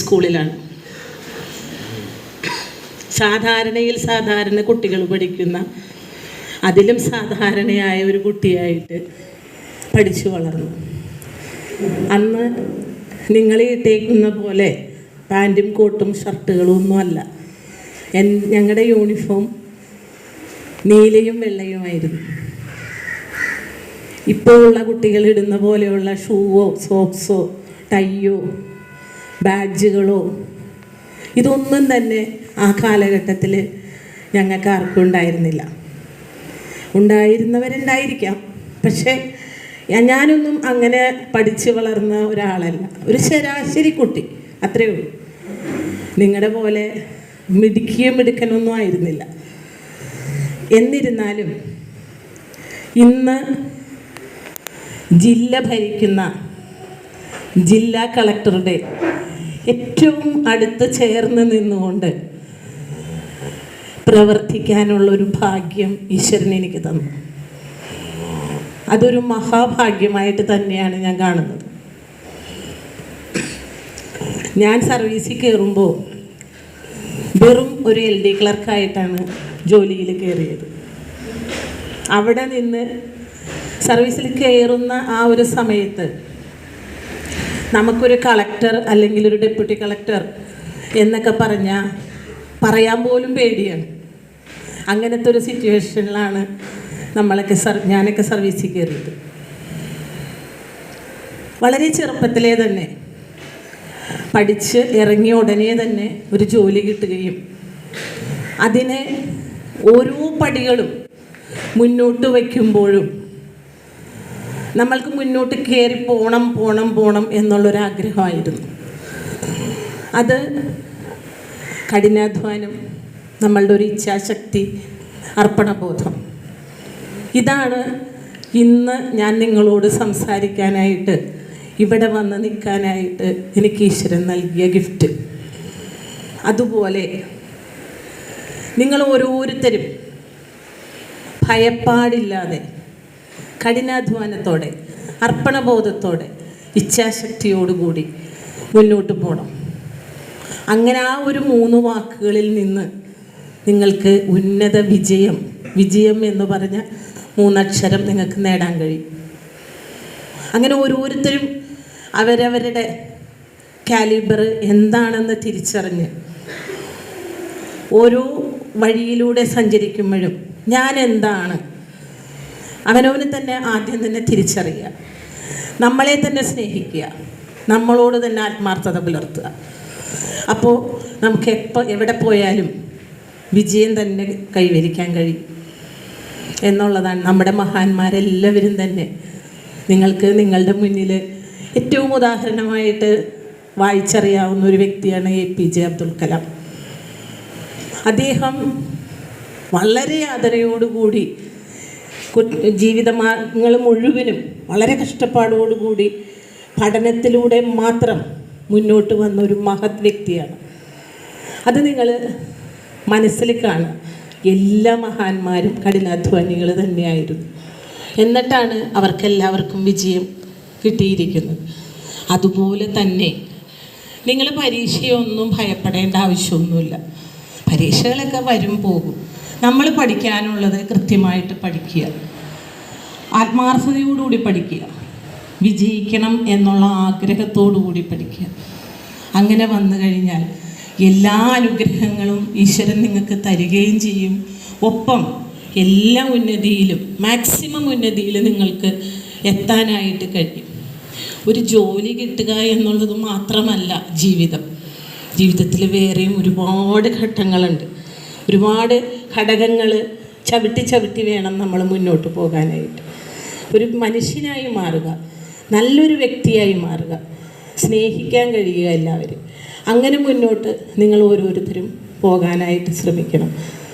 സ്കൂളിലാണ്. സാധാരണയിൽ സാധാരണ കുട്ടികൾ പഠിക്കുന്ന അതിലും സാധാരണയായ ഒരു കുട്ടിയായിട്ട് പഠിച്ചു വളർന്നു. അന്ന് നിങ്ങൾ ഇട്ടേക്കുന്ന പോലെ പാന്റും കോട്ടും ഷർട്ടുകളും ഒന്നുമല്ല. എൻ ഞങ്ങളുടെ യൂണിഫോം നീലയും വെള്ളയുമായിരുന്നു. ഇപ്പോൾ ഉള്ള കുട്ടികൾ ഇടുന്ന പോലെയുള്ള ഷൂവോ സോക്സോ ടൈയോ ബാഡ്ജുകളോ? ഇതൊന്നും തന്നെ ആ കാലഘട്ടത്തിൽ ഞങ്ങൾക്ക് ആർക്കും ഉണ്ടായിരുന്നില്ല. ഉണ്ടായിരുന്നവരുണ്ടായിരിക്കാം. പക്ഷേ ഞാനൊന്നും അങ്ങനെ പഠിച്ച് വളർന്ന ഒരാളല്ല. ഒരു ശരാശരി കുട്ടി അത്രയേ ഉള്ളൂ. നിങ്ങളുടെ പോലെ മിടുക്കിയ മിടുക്കനൊന്നും ആയിരുന്നില്ല. എന്നിരുന്നാലും ഇന്ന് ജില്ല ഭരിക്കുന്ന ജില്ലാ കളക്ടറുടെ ഏറ്റവും അടുത്ത് ചേർന്ന് നിന്നുകൊണ്ട് പ്രവർത്തിക്കാനുള്ള ഒരു ഭാഗ്യം ഈശ്വരൻ എനിക്ക് തന്നു. അതൊരു മഹാഭാഗ്യമായിട്ട് തന്നെയാണ് ഞാൻ കാണുന്നത്. ഞാൻ സർവീസിൽ കയറുമ്പോൾ വെറും ഒരു എൽ ഡി ക്ലർക്കായിട്ടാണ് ജോലിയിൽ കയറിയത്. അവിടെ നിന്ന് സർവീസിൽ കയറുന്ന ആ ഒരു സമയത്ത് നമുക്കൊരു കളക്ടർ അല്ലെങ്കിൽ ഒരു ഡെപ്യൂട്ടി കളക്ടർ എന്നൊക്കെ പറഞ്ഞാൽ പറയാൻ പോലും പേടിയാണ്. അങ്ങനത്തെ ഒരു സിറ്റുവേഷനിലാണ് നമ്മളൊക്കെ സർ ഞാനൊക്കെ സർവീസിൽ കയറിയത്. വളരെ ചെറുപ്പത്തിലേ തന്നെ പഠിച്ച് ഇറങ്ങിയ ഉടനെ തന്നെ ഒരു ജോലി കിട്ടുകയും അതിനെ ഓരോ പടികളും മുന്നോട്ട് വയ്ക്കുമ്പോഴും നമ്മൾക്ക് മുന്നോട്ട് കയറി പോകണം പോകണം പോകണം എന്നുള്ളൊരാഗ്രഹമായിരുന്നു. അത് കഠിനാധ്വാനം നമ്മളുടെ ഒരു ഇച്ഛാശക്തി അർപ്പണബോധം. ഇതാണ് ഇന്ന് ഞാൻ നിങ്ങളോട് സംസാരിക്കാനായിട്ട് ഇവിടെ വന്ന് നിൽക്കാനായിട്ട് എനിക്ക് ഈശ്വരൻ നൽകിയ ഗിഫ്റ്റ്. അതുപോലെ നിങ്ങൾ ഓരോരുത്തരും ഭയപ്പാടില്ലാതെ കഠിനാധ്വാനത്തോടെ അർപ്പണബോധത്തോടെ ഇച്ഛാശക്തിയോടുകൂടി മുന്നോട്ട് പോകണം അങ്ങനെ ആ ഒരു മൂന്ന് വാക്കുകളിൽ നിന്ന് നിങ്ങൾക്ക് ഉന്നത വിജയം വിജയം എന്ന് പറഞ്ഞ മൂന്നക്ഷരം നിങ്ങൾക്ക് നേടാൻ കഴിയും. അങ്ങനെ ഓരോരുത്തരും അവരവരുടെ കാലിബർ എന്താണെന്ന് തിരിച്ചറിഞ്ഞ് ഓരോ വഴിയിലൂടെ സഞ്ചരിക്കുമ്പോഴും ഞാൻ എന്താണ് അവനവന് തന്നെ ആദ്യം തന്നെ തിരിച്ചറിയുക. നമ്മളെ തന്നെ സ്നേഹിക്കുക. നമ്മളോട് തന്നെ ആത്മാർത്ഥത പുലർത്തുക. അപ്പോൾ നമുക്ക് എപ്പോൾ എവിടെ പോയാലും വിജയം തന്നെ കൈവരിക്കാൻ കഴിയും. എന്നുള്ളതാണ് നമ്മുടെ മഹാന്മാരെല്ലാവരും തന്നെ. നിങ്ങൾക്ക് നിങ്ങളുടെ മുന്നിൽ ഏറ്റവും ഉദാഹരണമായിട്ട് വായിച്ചറിയാവുന്ന ഒരു വ്യക്തിയാണ് A P J Abdul Kalam. അദ്ദേഹം വളരെ ആദരയോടുകൂടി ജീവിതമാർഗങ്ങൾ മുഴുവനും വളരെ കഷ്ടപ്പാടോടുകൂടി പഠനത്തിലൂടെ മാത്രം മുന്നോട്ട് വന്ന ഒരു മഹത് വ്യക്തിയാണ്. അത് നിങ്ങൾ മനസ്സിൽ കാണുക. എല്ലാ മഹാന്മാരും കഠിനാധ്വാനികൾ തന്നെയായിരുന്നു. എന്നിട്ടാണ് അവർക്കെല്ലാവർക്കും വിജയം കിട്ടിയിരിക്കുന്നത്. അതുപോലെ തന്നെ നിങ്ങൾ പരീക്ഷയൊന്നും ഭയപ്പെടേണ്ട ആവശ്യമൊന്നുമില്ല. പരീക്ഷകളൊക്കെ വരും പോകും. നമ്മൾ പഠിക്കാനുള്ളത് കൃത്യമായിട്ട് പഠിക്കുക. ആത്മാർത്ഥതയോടുകൂടി പഠിക്കുക. വിജയിക്കണം എന്നുള്ള ആഗ്രഹത്തോടു കൂടി പഠിക്കുക. അങ്ങനെ വന്നു കഴിഞ്ഞാൽ എല്ലാ അനുഗ്രഹങ്ങളും ഈശ്വരൻ നിങ്ങൾക്ക് തരികയും ചെയ്യും. ഒപ്പം എല്ലാ ഉന്നതിയിലും മാക്സിമം ഉന്നതിയിൽ നിങ്ങൾക്ക് എത്താനായിട്ട് കഴിയും. ഒരു ജോലി കിട്ടുക എന്നുള്ളത് മാത്രമല്ല ജീവിതം. ജീവിതത്തിൽ വേറെയും ഒരുപാട് ഘട്ടങ്ങളുണ്ട്. ഒരുപാട് ഘടകങ്ങൾ ചവിട്ടി ചവിട്ടി വേണം നമ്മൾ മുന്നോട്ട് പോകാനായിട്ട്. ഒരു മനുഷ്യനായി മാറുക നല്ലൊരു വ്യക്തിയായി മാറുക സ്നേഹിക്കാൻ കഴിയുക എല്ലാവരും. അങ്ങനെ മുന്നോട്ട് നിങ്ങൾ ഓരോരുത്തരും പോകാനായിട്ട് ശ്രമിക്കണം.